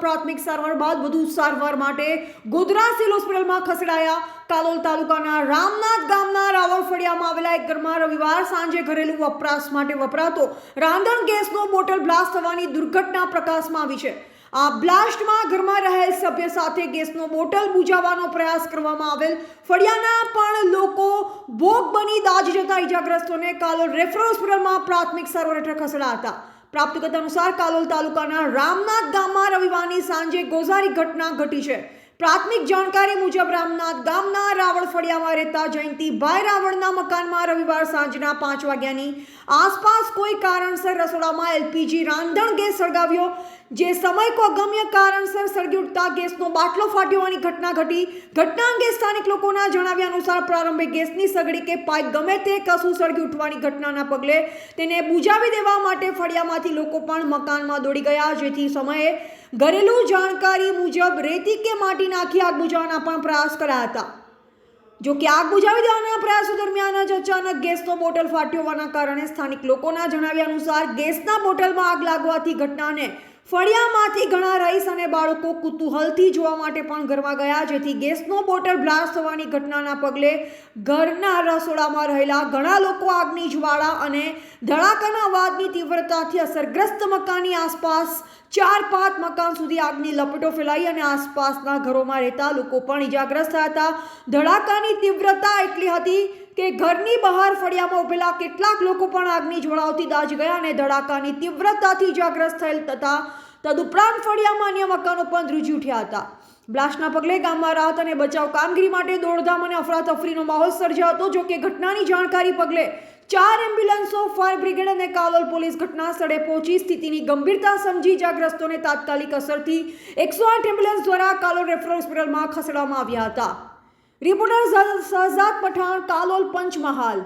પ્રાથમિક સારવાર બાદ વધુ સારવાર માટે ગોધરા સિવિલ હોસ્પિટલમાં ખસેડાયા. કાલોલ તાલુકાના રામનાથ ગામના રાવળ ફળિયામાં આવેલા એક ઘરમાં રવિવાર સાંજે ઘરેલું વપરાશ માટે વપરાતો રાંધણ ગેસનો બોટલ બ્લાસ્ટ થવાની દુર્ઘટના પ્રકાશમાં આવી છે. આ બ્લાસ્ટમાં ઘરમાં રહેલ સભ્ય સાથે ગેસનો બોટલ બુજાવવાનો પ્રયાસ કરવામાં આવેલ. ફળિયાના પણ લોકો ભોગ બની દાજી જતા ઇજાગ્રસ્તોને કાલોલ રેફરલ હોસ્પિટલમાં પ્રાથમિક સારવાર હેઠળ ખસેડાયા હતા. પ્રાપ્ત કરતા અનુસાર કાલોલ તાલુકાના રામનાથ ગામમાં રવિવારની સાંજે ગોઝારી ઘટના ઘટી છે. પ્રાથમિક જાણકારી મુજબ રામનાથ ગામના રાવળ ફળિયામાં રહેતા જયંતિભાઈ રાવળના મકાનમાં રવિવાર સાંજના પાંચ વાગ્યાની આસપાસ કોઈ કારણસર રસોડામાં એલપીજી રાંધણ ગેસ સળગાવ્યો, જે સમય કો અગમ્ય કારણસર સળગી ઉઠતા ગેસનો બાટલો ફાટ્યો હોવાની ઘટના ઘટી. ઘટના અંગે સ્થાનિક લોકોના જણાવ્યા અનુસાર પ્રારંભે ગેસની સગડી કે પાઇપ ગમે તે કશું સળગી ઉઠવાની ઘટનાના પગલે તેને બુજાવી દેવા માટે ફળિયામાંથી લોકો પણ મકાનમાં દોડી ગયા. જેથી સમયે ઘરેલું જાણકારી મુજબ રેતી કે માટી નાખી આગ બુજાવવાના પણ પ્રયાસ કર્યા હતા. જો કે આગ બુઝાવી દેવાના પ્રયાસો દરમિયાન જ અચાનક ગેસનો બોટલ ફાટ્યો હોવાના કારણે સ્થાનિક લોકોના જણાવ્યા અનુસાર ગેસના બોટલમાં આગ લાગવાથી ઘટનાને ફળિયામાંથી ઘણા રહીશ અને બાળકો કુતૂહલથી જોવા માટે પણ ઘરમાં ગયા, જેથી ગેસનો બોટલ બ્લાસ્ટ થવાની ઘટનાના પગલે ઘરના રસોડામાં રહેલા ઘણા લોકો આગની જ્વાળા અને ધડાકાના અવાજની તીવ્રતાથી અસરગ્રસ્ત મકાનની આસપાસ ચાર પાંચ મકાન સુધી આગની લપટો ફેલાઈ અને આસપાસના ઘરોમાં રહેતા લોકો પણ ઇજાગ્રસ્ત થયા હતા. ધડાકાની તીવ્રતા એટલી હતી કે ઘરની બહાર ફળિયામાં ઉભેલા કેટલાક લોકો પણ આગની જ્વાળાઓથી દાજ ગયા અને ધડાકાની તીવ્રતાથી ઇજાગ્રસ્ત થયેલ તથા તદુપરાંત ફળિયામાં અન્ય મકાનો પણ ધ્રુજી ઉઠ્યા હતા. બ્લાસ્ટના પગલે ગામમાં રાહત અને બચાવ કામગીરી માટે દોડધામ અને અફરાતફરીનો માહોલ સર્જાયો હતો, જો કે ઘટનાની જાણકારી પગલે ચાર એમ્બ્યુલન્સો, ફાયર બ્રિગેડ અને કાલોલ પોલીસ ઘટના સ્થળે પહોંચી સ્થિતિની ગંભીરતા સમજી ઇજાગ્રસ્તોને તાત્કાલિક અસરથી એકસો આઠ એમ્બ્યુલન્સ દ્વારા કાલોલ રેફરલ હોસ્પિટલમાં ખસેડવામાં આવ્યા હતા. રિપોર્ટર શહજાદ પઠાણ કાલોલ પંચમહાલ.